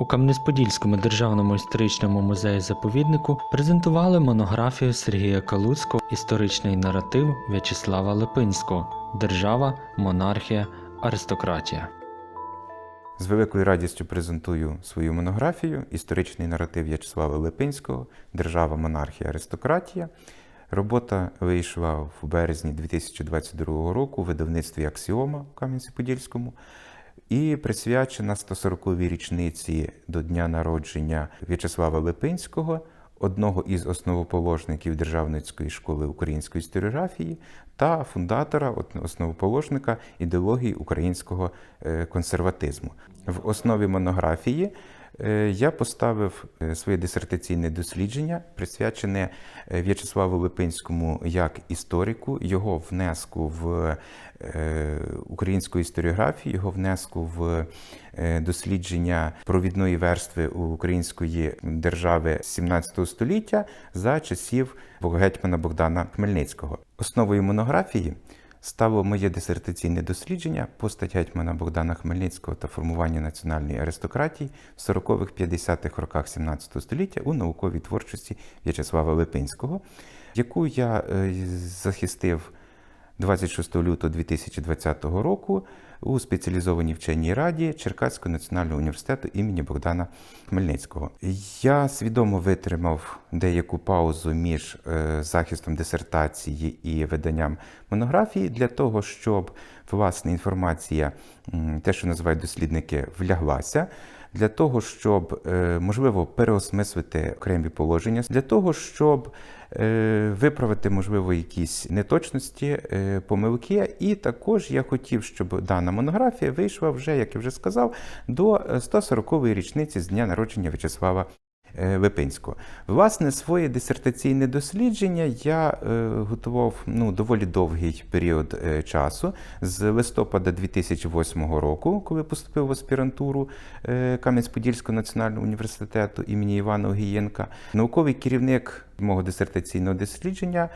У Кам'янець-Подільському державному історичному музеї заповіднику презентували монографію Сергія Калуцького Історичний наратив В'ячеслава Липинського Держава, монархія, аристократія. З великою радістю презентую свою монографію Історичний наратив В'ячеслава Липинського Держава, монархія, аристократія. Робота вийшла в березні 2022 року у видавництві Аксіома в Кам'янці-Подільському і присвячена 140-й річниці до дня народження В'ячеслава Липинського, одного із основоположників Державницької школи української історіографії та фундатора, основоположника ідеології українського е, консерватизму. В основі монографії я поставив е, своє дисертаційне дослідження, присвячене е, В'ячеславу Липинському як історику, його внеску в е, українську історіографію, його внеску в е, дослідження провідної верстви української держави з 17 століття за часів гетьмана Богдана Хмельницького. Основою монографії стало моє дисертаційне дослідження постать гетьмана Богдана Хмельницького та формування національної аристократії в 40-х-50-х роках 17 століття у науковій творчості В'ячеслава Липинського, яку я е, захистив 26 лютого 2020 року у спеціалізованій вченій раді Черкаського національного університету імені Богдана Хмельницького. Я свідомо витримав деяку паузу між е, захистом дисертації і виданням монографії для того, щоб власне інформація, те, що називають дослідники, вляглася. Для того, щоб е, можливо переосмислити окремі положення, для того, щоб е, виправити, можливо, якісь неточності, помилки. І також я хотів, щоб дана монографія вийшла вже, як я вже сказав, до 140-ї річниці з дня народження В'ячеслава е, Липинського. Власне, своє дисертаційне дослідження я е, готував ну, доволі довгий період е, часу з листопада 2008 року, коли поступив в аспірантуру Кам'янець-Подільського національного університету імені Івана Огієнка. Науковий керівник мого дисертаційного дослідження,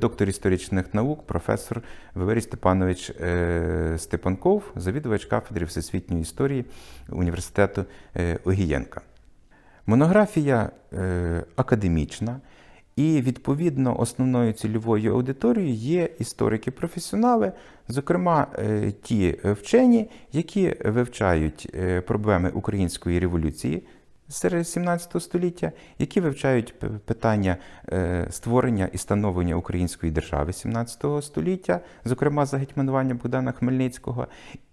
доктор історичних наук, професор Валерій Степанович Степанков, завідувач кафедри всесвітньої історії університету Огієнка. Монографія е, академічна, і відповідно основною цільовою аудиторією є історики-професіонали, зокрема е, ті вчені, які вивчають е, проблеми української революції серед 17 століття, які вивчають питання е, створення і становлення української держави 17 століття, зокрема за гетьманування Богдана Хмельницького,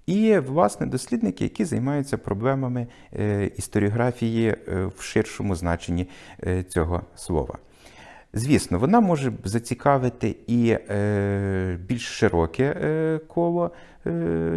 і власне дослідники, які займаються проблемами е, історіографії е, в ширшому значенні е, цього слова. Звісно, вона може зацікавити і більш широке коло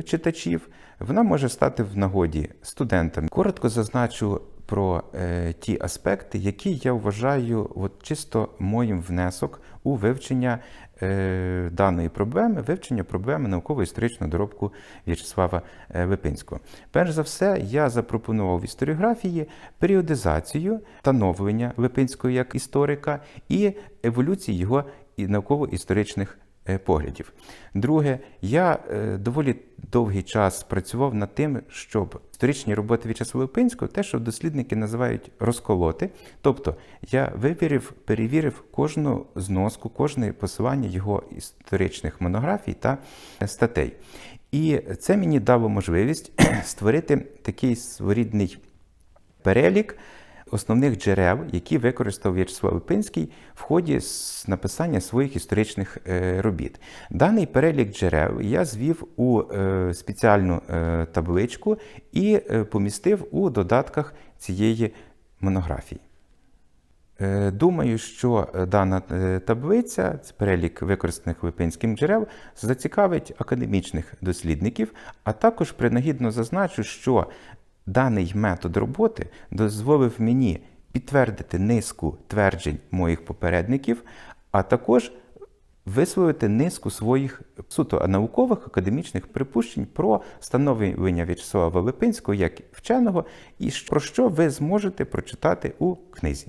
читачів. Вона може стати в нагоді студентам. Коротко зазначу про е, ті аспекти, які я вважаю от, чисто моїм внесок у вивчення е, даної проблеми, вивчення проблеми науково-історичного доробку В'ячеслава е, Липинського. Перш за все, я запропонував в історіографії періодизацію становлення Липинського як історика і еволюції його науково-історичних поглядів. Друге, я е, доволі довгий час працював над тим, щоб історичні роботи В'ячеслава Липинського, те, що дослідники називають розколоти. Тобто я вивірив, перевірив кожну зноску, кожне посилання його історичних монографій та е, статей. І це мені дало можливість створити такий своєрідний перелік основних джерел, які використав В'ячеслав Липинський в ході написання своїх історичних е, робіт. Даний перелік джерел я звів у е, спеціальну е, табличку і помістив у додатках цієї монографії. Думаю, що дана таблиця, перелік використаних Липинським джерел, зацікавить академічних дослідників, а також принагідно зазначу, що даний метод роботи дозволив мені підтвердити низку тверджень моїх попередників, а також висловити низку своїх суто наукових академічних припущень про становлення В'ячеслава Липинського як вченого, і про що ви зможете прочитати у книзі.